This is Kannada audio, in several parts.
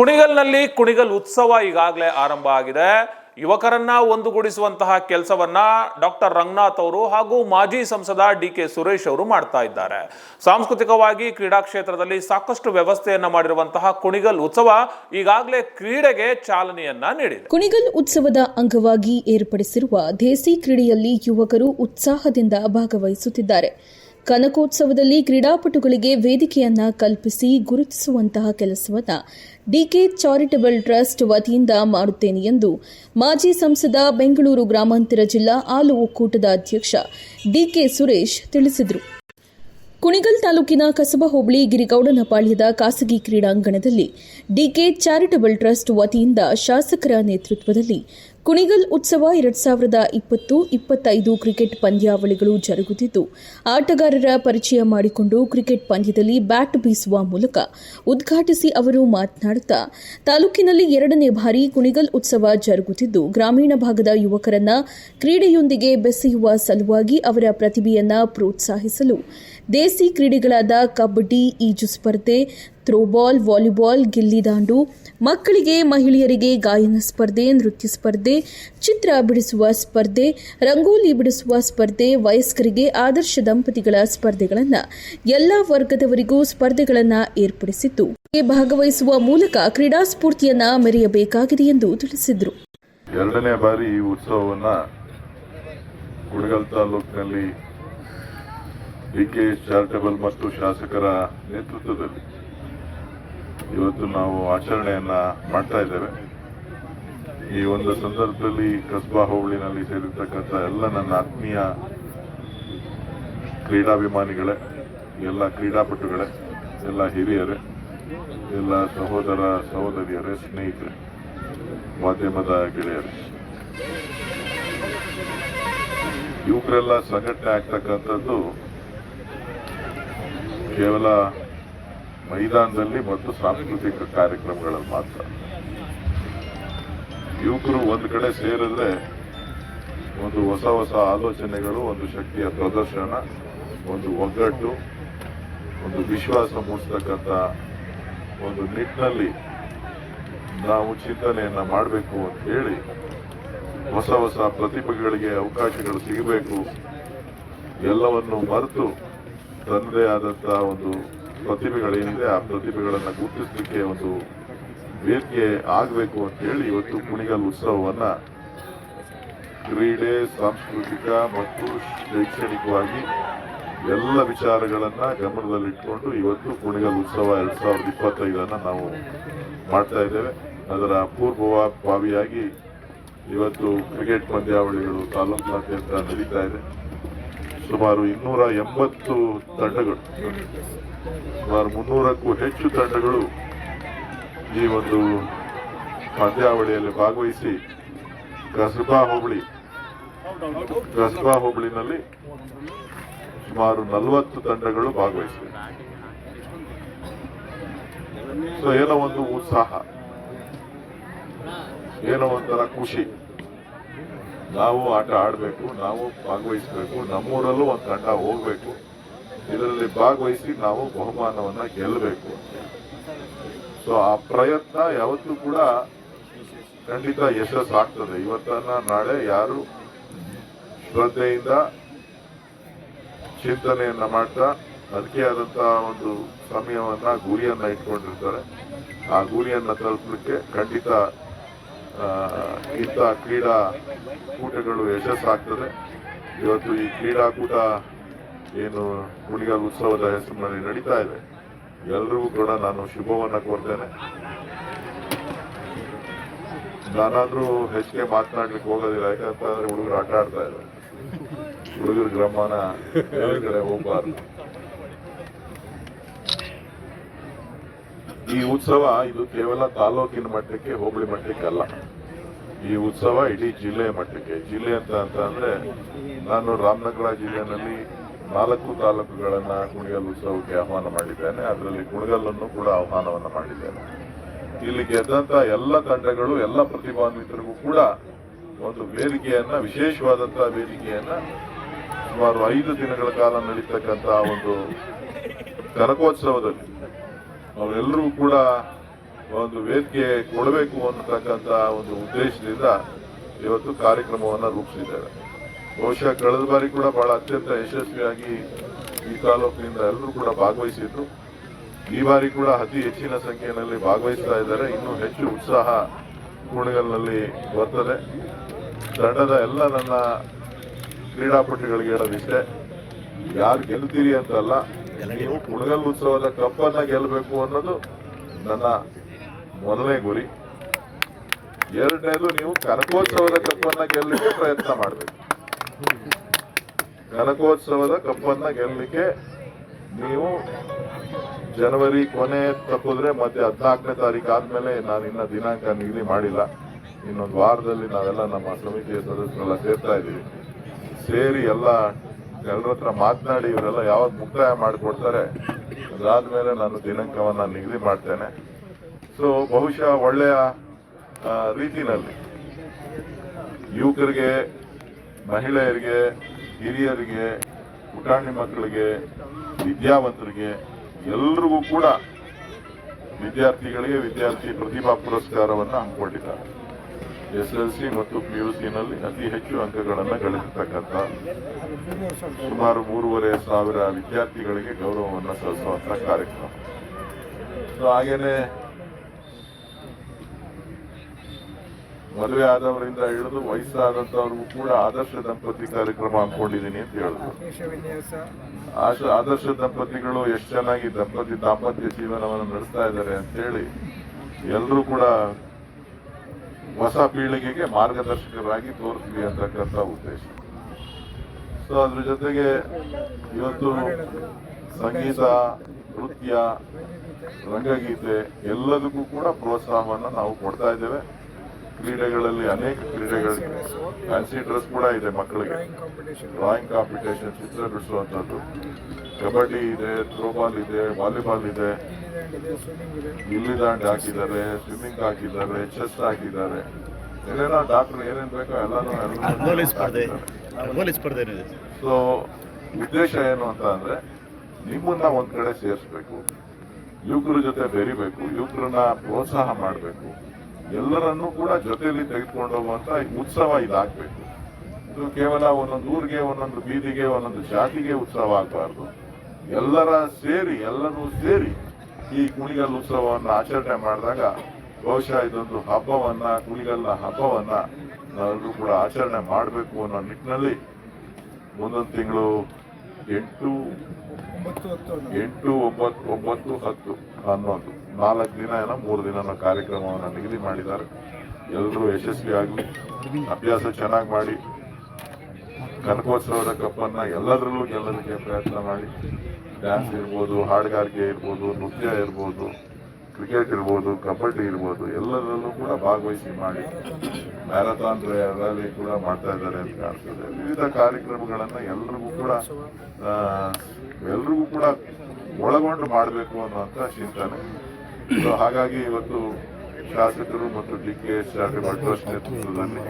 ಕುಣಿಗಲ್ನಲ್ಲಿ ಕುಣಿಗಲ್ ಉತ್ಸವ ಈಗಾಗಲೇ ಆರಂಭ ಆಗಿದೆ. ಯುವಕರನ್ನ ಒಂದುಗೂಡಿಸುವಂತಹ ಕೆಲಸವನ್ನ ಡಾಕ್ಟರ್ ರಂಗನಾಥ್ ಅವರು ಹಾಗೂ ಮಾಜಿ ಸಂಸದ ಡಿ ಕೆ ಸುರೇಶ್ ಅವರು ಮಾಡ್ತಾ ಇದ್ದಾರೆ. ಸಾಂಸ್ಕೃತಿಕವಾಗಿ ಕ್ರೀಡಾ ಕ್ಷೇತ್ರದಲ್ಲಿ ಸಾಕಷ್ಟು ವ್ಯವಸ್ಥೆಯನ್ನ ಮಾಡಿರುವಂತಹ ಕುಣಿಗಲ್ ಉತ್ಸವ ಈಗಾಗಲೇ ಕ್ರೀಡೆಗೆ ಚಾಲನೆಯನ್ನ ನೀಡಿದೆ. ಕುಣಿಗಲ್ ಉತ್ಸವದ ಅಂಗವಾಗಿ ಏರ್ಪಡಿಸಿರುವ ದೇಸಿ ಕ್ರೀಡೆಯಲ್ಲಿ ಯುವಕರು ಉತ್ಸಾಹದಿಂದ ಭಾಗವಹಿಸುತ್ತಿದ್ದಾರೆ. ಕನಕೋತ್ಸವದಲ್ಲಿ ಕ್ರೀಡಾಪಟುಗಳಿಗೆ ವೇದಿಕೆಯನ್ನ ಕಲ್ಪಿಸಿ ಗುರುತಿಸುವಂತಹ ಕೆಲಸವನ್ನು ಡಿಕೆ ಚಾರಿಟಬಲ್ ಟ್ರಸ್ಟ್ ವತಿಯಿಂದ ಮಾಡುತ್ತೇನೆ ಎಂದು ಮಾಜಿ ಸಂಸದ ಬೆಂಗಳೂರು ಗ್ರಾಮಾಂತರ ಜಿಲ್ಲಾ ಹಾಲು ಒಕ್ಕೂಟದ ಅಧ್ಯಕ್ಷ ಡಿಕೆ ಸುರೇಶ್ ತಿಳಿಸಿದರು. ಕುಣಿಗಲ್ ತಾಲೂಕಿನ ಕಸಬ ಹೋಬಳಿ ಗಿರಿಗೌಡನಪಾಳ್ಯದ ಖಾಸಗಿ ಕ್ರೀಡಾಂಗಣದಲ್ಲಿ ಡಿಕೆ ಚಾರಿಟಬಲ್ ಟ್ರಸ್ಟ್ ವತಿಯಿಂದ ಶಾಸಕರ ನೇತೃತ್ವದಲ್ಲಿ ಕುಣಿಗಲ್ ಉತ್ಸವ ಎರಡ್ ಸಾವಿರದ ಇಪ್ಪತ್ತು, ಇಪ್ಪತ್ತೈದು ಕ್ರಿಕೆಟ್ ಪಂದ್ಯಾವಳಿಗಳು ಜರುಗುತ್ತಿದ್ದು, ಆಟಗಾರರ ಪರಿಚಯ ಮಾಡಿಕೊಂಡು ಕ್ರಿಕೆಟ್ ಪಂದ್ಯದಲ್ಲಿ ಬ್ಯಾಟ್ ಬೀಸುವ ಮೂಲಕ ಉದ್ಘಾಟಿಸಿ ಅವರು ಮಾತನಾಡುತ್ತಾ, ತಾಲೂಕಿನಲ್ಲಿ ಎರಡನೇ ಬಾರಿ ಕುಣಿಗಲ್ ಉತ್ಸವ ಜರುಗುತ್ತಿದ್ದು, ಗ್ರಾಮೀಣ ಭಾಗದ ಯುವಕರನ್ನ ಕ್ರೀಡೆಯೊಂದಿಗೆ ಬೆಸೆಯುವ ಸಲುವಾಗಿ ಅವರ ಪ್ರತಿಭೆಯನ್ನ ಪ್ರೋತ್ಸಾಹಿಸಲು ದೇಸಿ ಕ್ರೀಡೆಗಳಾದ ಕಬಡ್ಡಿ, ಈಜು ಸ್ಪರ್ಧೆ ಥ್ರೋಬಾಲ್, ವಾಲಿಬಾಲ್, ಗಿಲ್ಲಿ ದಾಂಡು, ಮಕ್ಕಳಿಗೆ, ಮಹಿಳೆಯರಿಗೆ ಗಾಯನ ಸ್ಪರ್ಧೆ, ನೃತ್ಯ ಸ್ಪರ್ಧೆ, ಚಿತ್ರ ಬಿಡಿಸುವ ಸ್ಪರ್ಧೆ, ರಂಗೋಲಿ ಬಿಡಿಸುವ ಸ್ಪರ್ಧೆ, ವಯಸ್ಕರಿಗೆ ಆದರ್ಶ ದಂಪತಿಗಳ ಸ್ಪರ್ಧೆಗಳನ್ನು ಎಲ್ಲ ವರ್ಗದವರಿಗೂ ಸ್ಪರ್ಧೆಗಳನ್ನು ಏರ್ಪಡಿಸಿತ್ತು ಭಾಗವಹಿಸುವ ಮೂಲಕ ಕ್ರೀಡಾ ಸ್ಫೂರ್ತಿಯನ್ನ ಮೆರೆಯಬೇಕಾಗಿದೆ ಎಂದು ತಿಳಿಸಿದರು. ಎರಡನೇ ಬಾರಿ ಈ ಉತ್ಸವವನ್ನ ಗುಡಗಲ್ ತಾಲೂಕಿನಲ್ಲಿ ಡಿ ಕೆ ಚಾರಿಟಬಲ್ ಮತ್ತು ಶಾಸಕರ ನೇತೃತ್ವದಲ್ಲಿ ಇವತ್ತು ನಾವು ಆಚರಣೆಯನ್ನು ಮಾಡ್ತಾ ಇದ್ದೇವೆ. ಈ ಒಂದು ಸಂದರ್ಭದಲ್ಲಿ ಕಸ್ಬಾ ಹೋಬಳಿನಲ್ಲಿ ಸೇರಿರ್ತಕ್ಕಂಥ ಎಲ್ಲ ನನ್ನ ಆತ್ಮೀಯ ಕ್ರೀಡಾಭಿಮಾನಿಗಳೇ, ಎಲ್ಲ ಕ್ರೀಡಾಪಟುಗಳೇ, ಎಲ್ಲ ಹಿರಿಯರೇ, ಎಲ್ಲ ಸಹೋದರ ಸಹೋದರಿಯರೇ, ಸ್ನೇಹಿತರೆ, ಮಾಧ್ಯಮದ ಗೆಳೆಯರು. ಯುವಕರೆಲ್ಲ ಸಂಘಟನೆ ಆಗ್ತಕ್ಕಂಥದ್ದು ಕೇವಲ ಮೈದಾನದಲ್ಲಿ ಮತ್ತು ಸಾಂಸ್ಕೃತಿಕ ಕಾರ್ಯಕ್ರಮಗಳಲ್ಲಿ ಮಾತ್ರ. ಯುವಕರು ಒಂದು ಕಡೆ ಸೇರಿದ್ರೆ ಒಂದು ಹೊಸ ಹೊಸ ಆಲೋಚನೆಗಳು, ಒಂದು ಶಕ್ತಿಯ ಪ್ರದರ್ಶನ, ಒಂದು ಒಗ್ಗಟ್ಟು, ಒಂದು ವಿಶ್ವಾಸ ಮೂಡಿಸ್ತಕ್ಕಂಥ ಒಂದು ನಿಟ್ಟಿನಲ್ಲಿ ನಾವು ಚಿಂತನೆಯನ್ನು ಮಾಡಬೇಕು ಅಂತ ಹೇಳಿ ಹೊಸ ಹೊಸ ಪ್ರತಿಭೆಗಳಿಗೆ ಅವಕಾಶಗಳು ಸಿಗಬೇಕು, ಎಲ್ಲವನ್ನು ಮರೆತು ತನ್ನದೇ ಆದಂಥ ಒಂದು ಪ್ರತಿಭೆಗಳೇನಿದೆ ಆ ಪ್ರತಿಭೆಗಳನ್ನು ಗುರುತಿಸಲಿಕ್ಕೆ ಒಂದು ವೇದಿಕೆ ಆಗಬೇಕು ಅಂತ ಹೇಳಿ ಇವತ್ತು ಕುಣಿಗಲ್ ಉತ್ಸವವನ್ನ ಕ್ರೀಡೆ, ಸಾಂಸ್ಕೃತಿಕ ಮತ್ತು ಶೈಕ್ಷಣಿಕವಾಗಿ ಎಲ್ಲ ವಿಚಾರಗಳನ್ನು ಗಮನದಲ್ಲಿಟ್ಟುಕೊಂಡು ಇವತ್ತು ಕುಣಿಗಲ್ ಉತ್ಸವ ಎರಡು ಸಾವಿರದ ಇಪ್ಪತ್ತೈದನ್ನು ನಾವು ಮಾಡ್ತಾ ಇದ್ದೇವೆ. ಅದರ ಪೂರ್ವಭಾವಿಯಾಗಿ ಇವತ್ತು ಕ್ರಿಕೆಟ್ ಪಂದ್ಯಾವಳಿಗಳು ತಾಲೂಕಿನಾದ್ಯಂತ ನಡೀತಾ ಇದೆ. ಸುಮಾರು ಇನ್ನೂರ ಎಂಬತ್ತು ತಂಡಗಳು ಸುಮಾರು ಮುನ್ನೂರಕ್ಕೂ ಹೆಚ್ಚು ತಂಡಗಳು ಈ ಒಂದು ಪಂದ್ಯಾವಳಿಯಲ್ಲಿ ಭಾಗವಹಿಸಿ ಕಸಬಾ ಹೋಬಳಿ, ಕಸಬಾ ಹೋಬಳಿನಲ್ಲಿ ಸುಮಾರು ನಲವತ್ತು ತಂಡಗಳು ಭಾಗವಹಿಸಿವೆ. ಸೊ ಏನೋ ಒಂದು ಉತ್ಸಾಹ, ಏನೋ ಒಂಥರ ಖುಷಿ. ನಾವು ಆಟ ಆಡಬೇಕು, ನಾವು ಭಾಗವಹಿಸಬೇಕು, ನಮ್ಮೂರಲ್ಲೂ ಒಂದು ತಂಡ ಹೋಗ್ಬೇಕು. ಇದರಲ್ಲಿ ಭಾಗವಹಿಸಿ ನಾವು ಬಹುಮಾನವನ್ನ ಗೆಲ್ಲಬೇಕು. ಸೊ ಆ ಪ್ರಯತ್ನ ಯಾವತ್ತೂ ಕೂಡ ಖಂಡಿತ ಯಶಸ್ಸು ಆಗ್ತದೆ ಇವತ್ತನ್ನ ನಾಳೆ ಯಾರು ಶ್ರದ್ಧೆಯಿಂದ ಚಿಂತನೆಯನ್ನ ಮಾಡ್ತಾ ಅದಕ್ಕೆ ಆದಂತಹ ಒಂದು ಸಮಯವನ್ನ ಗುರಿಯನ್ನ ಇಟ್ಕೊಂಡಿರ್ತಾರೆ. ಆ ಗುರಿಯನ್ನ ತಲುಪಲಿಕ್ಕೆ ಖಂಡಿತ ಇಂಥ ಕೂಟಗಳು ಯಶಸ್ಸಾಗ್ತದೆ. ಇವತ್ತು ಈ ಕ್ರೀಡಾಕೂಟ ಏನು ಕುಣಿಗಲ್ ಉತ್ಸವದ ಹೆಸರಿನಲ್ಲಿ ನಡೀತಾ ಇದೆ. ಎಲ್ರಿಗೂ ಕೂಡ ನಾನು ಶುಭವನ್ನ ಕೋರ್ತೇನೆ. ನಾನಾದ್ರೂ ಹೆಚ್ಚಿಗೆ ಮಾತನಾಡ್ಲಿಕ್ಕೆ ಹೋಗೋದಿಲ್ಲ ಯಾಕಂತಂದ್ರೆ ಹುಡುಗರು ಆಟ ಆಡ್ತಾ ಇದ್ದಾರೆ. ಹುಡುಗರ ಗ್ರಾಮಾನ ಕಡೆ ಹೋಗ್ಬಾರ್ದು. ಈ ಉತ್ಸವ ಇದು ಕೇವಲ ತಾಲೂಕಿನ ಮಟ್ಟಕ್ಕೆ, ಹೋಬಳಿ ಮಟ್ಟಕ್ಕೆ ಅಲ್ಲ. ಈ ಉತ್ಸವ ಇಡೀ ಜಿಲ್ಲೆಯ ಮಟ್ಟಕ್ಕೆ. ಜಿಲ್ಲೆ ಅಂತ ಅಂತ ಅಂದ್ರೆ ನಾನು ರಾಮನಗರ ಜಿಲ್ಲೆಯಲ್ಲಿ ನಾಲ್ಕು ತಾಲೂಕುಗಳನ್ನು ಕುಣಿಗಲ್ ಉತ್ಸವಕ್ಕೆ ಆಹ್ವಾನ ಮಾಡಿದ್ದೇನೆ. ಅದರಲ್ಲಿ ಕುಣಿಗಲ್ಲನ್ನು ಕೂಡ ಆಹ್ವಾನವನ್ನು ಮಾಡಿದ್ದೇನೆ. ಇಲ್ಲಿ ಗೆದ್ದಂತ ಎಲ್ಲ ತಂಡಗಳು, ಎಲ್ಲ ಪ್ರತಿಭಾನ್ವಿತರಿಗೂ ಕೂಡ ಒಂದು ವೇದಿಕೆಯನ್ನ, ವಿಶೇಷವಾದಂತಹ ವೇದಿಕೆಯನ್ನ ಸುಮಾರು ಐದು ದಿನಗಳ ಕಾಲ ನಡೀತಕ್ಕಂತಹ ಒಂದು ಕನಕೋತ್ಸವದಲ್ಲಿ ಅವರೆಲ್ಲರೂ ಕೂಡ ಒಂದು ವೇದಿಕೆ ಕೊಡಬೇಕು ಅನ್ನತಕ್ಕಂಥ ಒಂದು ಉದ್ದೇಶದಿಂದ ಇವತ್ತು ಕಾರ್ಯಕ್ರಮವನ್ನು ರೂಪಿಸಿದ್ದೇವೆ ಬಹುಶಃ ಕಳೆದ ಬಾರಿ ಕೂಡ ಬಹಳ ಅತ್ಯಂತ ಯಶಸ್ವಿಯಾಗಿ ಈ ತಾಲೂಕಿನಿಂದ ಎಲ್ಲರೂ ಕೂಡ ಭಾಗವಹಿಸಿದ್ರು. ಈ ಬಾರಿ ಕೂಡ ಅತಿ ಹೆಚ್ಚಿನ ಸಂಖ್ಯೆಯಲ್ಲಿ ಭಾಗವಹಿಸ್ತಾ ಇದ್ದಾರೆ. ಇನ್ನೂ ಹೆಚ್ಚು ಉತ್ಸಾಹ ಕುಣಿಗಲ್ನಲ್ಲಿ ಬರ್ತದೆ. ತಂಡದ ಎಲ್ಲ ನನ್ನ ಕ್ರೀಡಾಪಟುಗಳಿಗೆ ಹೇಳೋದಿಷ್ಟೇ, ಯಾರು ಗೆಲ್ತೀರಿ ಅಂತಲ್ಲ, ನೀವು ಕುಣಗಲ್ ಉತ್ಸವದ ಕಪ್ಪನ್ನ ಗೆಲ್ಲಬೇಕು ಅನ್ನೋದು ನನ್ನ ಮೊದಲನೇ ಗುರಿ. ಎರಡನೇದು, ನೀವು ಕನಕೋತ್ಸವದ ಕಪ್ಪನ್ನ ಗೆಲ್ಲಲಿಕ್ಕೆ ಪ್ರಯತ್ನ ಮಾಡಬೇಕು. ಕನಕೋತ್ಸವದ ಕಪ್ಪನ್ನ ಗೆಲ್ಲಲಿಕ್ಕೆ ನೀವು ಜನವರಿ ಕೊನೆ ತಪ್ಪಿದ್ರೆ ಮತ್ತೆ ಹದಿನಾಲ್ಕನೇ ತಾರೀಕು ಆದ್ಮೇಲೆ ನಾನು ಇನ್ನ ದಿನಾಂಕ ನಿಗದಿ ಮಾಡಿಲ್ಲ. ಇನ್ನೊಂದು ವಾರದಲ್ಲಿ ನಾವೆಲ್ಲ ನಮ್ಮ ಸಮಿತಿಯ ಸದಸ್ಯರೆಲ್ಲ ಸೇರ್ತಾ ಇದ್ದೀವಿ. ಸೇರಿ ಎಲ್ಲ ಎಲ್ಲರ ಹತ್ರ ಮಾತನಾಡಿ ಇವರೆಲ್ಲ ಯಾವಾಗ ಮುಕ್ತಾಯ ಮಾಡಿಕೊಡ್ತಾರೆ ಅದಾದ್ಮೇಲೆ ನಾನು ದಿನಾಂಕವನ್ನ ನಿಗದಿ ಮಾಡ್ತೇನೆ. ಸೊ ಬಹುಶಃ ಒಳ್ಳೆಯ ರೀತಿನಲ್ಲಿ ಯುವಕರಿಗೆ ಮಹಿಳೆಯರಿಗೆ, ಹಿರಿಯರಿಗೆ ಪುಟಾಣಿ ಮಕ್ಕಳಿಗೆ, ವಿದ್ಯಾವಂತರಿಗೆ, ಎಲ್ರಿಗೂ ಕೂಡ ವಿದ್ಯಾರ್ಥಿಗಳಿಗೆ ವಿದ್ಯಾರ್ಥಿ ಪ್ರತಿಭಾ ಪುರಸ್ಕಾರವನ್ನು ಹಮ್ಮಿಕೊಂಡಿದ್ದಾರೆ. ಎಸ್ ಎಲ್ ಸಿ ಮತ್ತು ಪಿ ಯು ಸಿನಲ್ಲಿ ಅತಿ ಹೆಚ್ಚು ಅಂಕಗಳನ್ನು ಗಳಿಸತಕ್ಕಂಥ ಸುಮಾರು ಮೂರುವರೆ ಸಾವಿರ ವಿದ್ಯಾರ್ಥಿಗಳಿಗೆ ಗೌರವವನ್ನು ಸಲ್ಲಿಸುವಂಥ ಕಾರ್ಯಕ್ರಮ. ಸೊ ಹಾಗೇನೆ ಮದುವೆ ಆದವರಿಂದ ಹಿಡಿದು ವಯಸ್ಸಾದಂತವ್ರಿಗೂ ಕೂಡ ಆದರ್ಶ ದಂಪತಿ ಕಾರ್ಯಕ್ರಮ ಹಾಕೊಂಡಿದ್ದೀನಿ ಅಂತ ಹೇಳಿದ್ರು. ಆದರ್ಶ ದಂಪತಿಗಳು ಎಷ್ಟು ಚೆನ್ನಾಗಿ ದಂಪತಿ ದಾಂಪತ್ಯ ಜೀವನವನ್ನು ನಡೆಸ್ತಾ ಇದ್ದಾರೆ ಅಂತ ಹೇಳಿ ಎಲ್ಲರೂ ಕೂಡ ಹೊಸ ಪೀಳಿಗೆಗೆ ಮಾರ್ಗದರ್ಶಕರಾಗಿ ತೋರಿಸ್ಲಿ ಅಂತಕ್ಕಂಥ ಉದ್ದೇಶ. ಸೊ ಅದ್ರ ಜೊತೆಗೆ ಇವತ್ತು ಸಂಗೀತ ನೃತ್ಯ ರಂಗಗೀತೆ ಎಲ್ಲದಕ್ಕೂ ಕೂಡ ಪ್ರೋತ್ಸಾಹವನ್ನು ನಾವು ಕೊಡ್ತಾ ಇದ್ದೇವೆ. ಕ್ರೀಡೆಗಳಲ್ಲಿ ಅನೇಕ ಕ್ರೀಡೆಗಳು ಫ್ಯಾನ್ಸಿ ಡ್ರೆಸ್ ಕೂಡ ಇದೆ ಮಕ್ಕಳಿಗೆ. ಡ್ರಾಯಿಂಗ್ ಕಾಂಪಿಟೇಷನ್ ಚಿತ್ರ ಬಿಡಿಸುವಂಥದ್ದು. ಕಬಡ್ಡಿ ಇದೆ ಥ್ರೋಬಾಲ್ ಇದೆ ವಾಲಿಬಾಲ್ ಇದೆ. ಗಿಲ್ಲಿ ದಾಂಡ್ ಹಾಕಿದ್ದಾರೆ ಸ್ವಿಮ್ಮಿಂಗ್ ಹಾಕಿದ್ದಾರೆ ಚೆಸ್ ಹಾಕಿದ್ದಾರೆ. ಏನೇನೋ ಡಾಕ್ಟರ್ ಏನೇನು ಬೇಕೋ ಎಲ್ಲಾನು ಇದೆ ಸೊ ಉದ್ದೇಶ ಏನು ಅಂತ ಅಂದ್ರೆ ನಿಮ್ಮನ್ನ ಒಂದ್ ಕಡೆ ಸೇರಿಸ್ಬೇಕು. ಯುವಕರ ಜೊತೆ ಬೆರಿಬೇಕು ಯುವಕರನ್ನ ಪ್ರೋತ್ಸಾಹ ಮಾಡಬೇಕು. ಎಲ್ಲರನ್ನೂ ಕೂಡ ಜೊತೆಯಲ್ಲಿ ತೆಗೆದುಕೊಂಡು ಹೋಗುವಂತ ಉತ್ಸವ ಇದಾಗಬೇಕು. ಇದು ಕೇವಲ ಒಂದೊಂದು ಊರಿಗೆ, ಒಂದೊಂದು ಬೀದಿಗೆ, ಒಂದೊಂದು ಜಾತಿಗೆ ಉತ್ಸವ ಆಗಬಾರ್ದು. ಎಲ್ಲರ ಸೇರಿ, ಎಲ್ಲರೂ ಸೇರಿ ಈ ಕುಣಿಗಲ್ ಉತ್ಸವವನ್ನು ಆಚರಣೆ ಮಾಡಿದಾಗ ಬಹುಶಃ ಇದೊಂದು ಹಬ್ಬವನ್ನ, ಕುಣಿಗಲ್ನ ಹಬ್ಬವನ್ನ ನಾವೆಲ್ಲರೂ ಕೂಡ ಆಚರಣೆ ಮಾಡಬೇಕು ಅನ್ನೋ ನಿಟ್ಟಿನಲ್ಲಿ ಮುಂದೊಂದು ತಿಂಗಳು ಎಂಟು. ಎಂಟು ಒಂಬತ್ತು ಒಂಬತ್ತು ಹತ್ತು ಹನ್ನೊಂದು ನಾಲ್ಕು ದಿನ ಏನೋ ಮೂರು ದಿನ ಕಾರ್ಯಕ್ರಮವನ್ನು ನಿಗದಿ ಮಾಡಿದ್ದಾರೆ. ಎಲ್ಲರೂ ಯಶಸ್ವಿಯಾಗಲಿ ಅಭ್ಯಾಸ ಚೆನ್ನಾಗಿ ಮಾಡಿ ಕನಕೋತ್ಸವದ ಕಪ್ಪನ್ನ ಎಲ್ಲದರಲ್ಲೂ ಗೆಲ್ಲೋದಕ್ಕೆ ಪ್ರಯತ್ನ ಮಾಡಿ. ಡ್ಯಾನ್ಸ್ ಇರ್ಬೋದು ಹಾಡುಗಾರಿಕೆ ಇರ್ಬೋದು ನೃತ್ಯ ಇರ್ಬೋದು. ಕ್ರಿಕೆಟ್ ಇರ್ಬೋದು, ಕಬಡ್ಡಿ ಇರ್ಬೋದು, ಎಲ್ಲದರಲ್ಲೂ ಕೂಡ ಭಾಗವಹಿಸಿ ಮಾಡಿ ಮ್ಯಾರಥಾನ್ ರ್ಯಾಲಿ ಕೂಡ ಮಾಡ್ತಾ ಇದ್ದಾರೆ ಅಂತ ಕಾಣಿಸ್ತದೆ ವಿವಿಧ ಕಾರ್ಯಕ್ರಮಗಳನ್ನು ಎಲ್ರಿಗೂ ಕೂಡ ಎಲ್ರಿಗೂ ಕೂಡ ಒಳಗೊಂಡು ಮಾಡಬೇಕು ಅನ್ನುವಂಥ ಚಿಂತನೆ. ಹಾಗಾಗಿ ಇವತ್ತು ಶಾಸಕರು ಮತ್ತು ಡಿ ಕೆ ಎಸ್ ಟ್ರಸ್ಟ್ ನೇತೃತ್ವದಲ್ಲಿ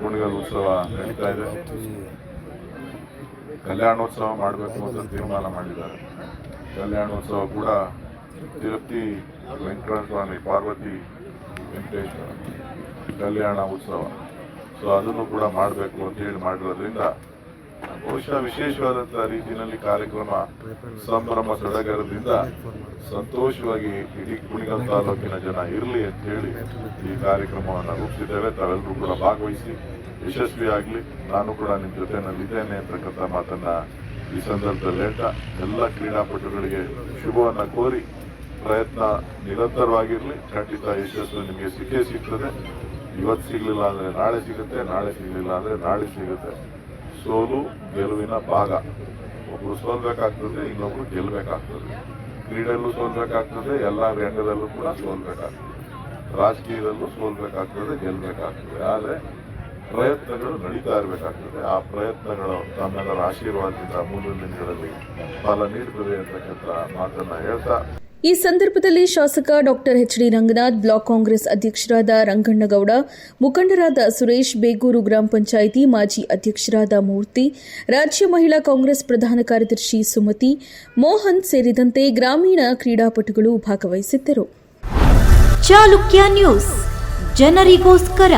ಕುಣಿಗಲ್ ಉತ್ಸವ ನಡೀತಾ ಇದೆ. ಕಲ್ಯಾಣೋತ್ಸವ ಮಾಡಬೇಕು ಅಂತ ತೀರ್ಮಾನ ಮಾಡಿದ್ದಾರೆ. ಕಲ್ಯಾಣೋತ್ಸವ ಕೂಡ ತಿರುಪತಿ ವೆಂಕಟಸ್ವಾಮಿ, ಪಾರ್ವತಿ, ವೆಂಕಟೇಶ್ವರ, ಕಲ್ಯಾಣ ಉತ್ಸವ. ಸೊ ಅದನ್ನು ಕೂಡ ಮಾಡಬೇಕು ಅಂತ ಹೇಳಿ ಮಾಡಿರೋದ್ರಿಂದ ಬಹುಶಃ ವಿಶೇಷವಾದಂತಹ ರೀತಿಯಲ್ಲಿ ಕಾರ್ಯಕ್ರಮ ಸಂಭ್ರಮ ಸಡಗರದಿಂದ ಸಂತೋಷವಾಗಿ ಇಡೀ ಕುಣಿಗಲ್ ತಾಲೂಕಿನ ಜನ ಇರಲಿ ಅಂತ ಹೇಳಿ ಈ ಕಾರ್ಯಕ್ರಮವನ್ನು ರೂಪಿಸಿದ್ದೇವೆ. ತಾವೆಲ್ಲರೂ ಕೂಡ ಭಾಗವಹಿಸಿ ಯಶಸ್ವಿಯಾಗಲಿ ನಾನು ಕೂಡ ನಿಮ್ಮ ಜೊತೆನಲ್ಲಿದ್ದೇನೆ ಅಂತಕ್ಕಂಥ ಮಾತನ್ನ ಈ ಸಂದರ್ಭದಲ್ಲಿ ಹೇಳ್ತಾ, ಎಲ್ಲ ಕ್ರೀಡಾಪಟುಗಳಿಗೆ ಶುಭವನ್ನು ಕೋರಿ ಪ್ರಯತ್ನ ನಿರಂತರವಾಗಿರಲಿ. ಖಂಡಿತ ಯಶಸ್ಸು ನಿಮಗೆ ಸಿಕ್ಕೇ ಸಿಗ್ತದೆ. ಇವತ್ತು ಸಿಗಲಿಲ್ಲ ಅಂದರೆ ನಾಳೆ ಸಿಗುತ್ತೆ, ನಾಳೆ ಸಿಗಲಿಲ್ಲ ಅಂದರೆ ನಾಳೆ ಸಿಗುತ್ತೆ. ಸೋಲು ಗೆಲುವಿನ ಭಾಗ. ಒಬ್ಬರು ಸೋಲ್ಬೇಕಾಗ್ತದೆ, ಇನ್ನೊಬ್ರು ಗೆಲ್ಲಬೇಕಾಗ್ತದೆ. ಕ್ರೀಡೆಯಲ್ಲೂ ಸೋಲ್ಬೇಕಾಗ್ತದೆ, ಎಲ್ಲ ರಂಗದಲ್ಲೂ ಕೂಡ ಸೋಲ್ಬೇಕಾಗ್ತದೆ. ರಾಜಕೀಯದಲ್ಲೂ ಸೋಲ್ಬೇಕಾಗ್ತದೆ, ಗೆಲ್ಲಬೇಕಾಗ್ತದೆ. ಆದರೆ ಪ್ರಯತ್ನಗಳು ನಡೀತಾ ಇರಬೇಕಾಗ್ತದೆ. ಆ ಪ್ರಯತ್ನಗಳು ತಮ್ಮೆಲ್ಲರ ಆಶೀರ್ವಾದದಿಂದ ಮುಂದಿನ ದಿನಗಳಲ್ಲಿ ಫಲ ನೀಡುತ್ತದೆ ಅಂತಕ್ಕಂಥ ಮಾತನ್ನು ಹೇಳ್ತಾ ಈ ಸಂದರ್ಭದಲ್ಲಿ ಶಾಸಕ doctor H D Ranganath, block Congress ಅಧ್ಯಕ್ಷರಾದ ರಂಗಣ್ಣಗೌಡ, ಮುಖಂಡರಾದ ಸುರೇಶ್ ಬೇಗೂರು ಗ್ರಾಮ ಪಂಚಾಯಿತಿ ಮಾಜಿ ಅಧ್ಯಕ್ಷರಾದ ಮೂರ್ತಿ, ರಾಜ್ಯ ಮಹಿಳಾ ಕಾಂಗ್ರೆಸ್ ಪ್ರಧಾನ ಕಾರ್ಯದರ್ಶಿ ಸುಮತಿ, ಮೋಹನ್ ಸೇರಿದಂತೆ ಗ್ರಾಮೀಣ ಕ್ರೀಡಾಪಟುಗಳು ಭಾಗವಹಿಸಿದ್ದರು. ಚಾಲುಕ್ಯ ನ್ಯೂಸ್, ಜನರಿಗೋಸ್ಕರ.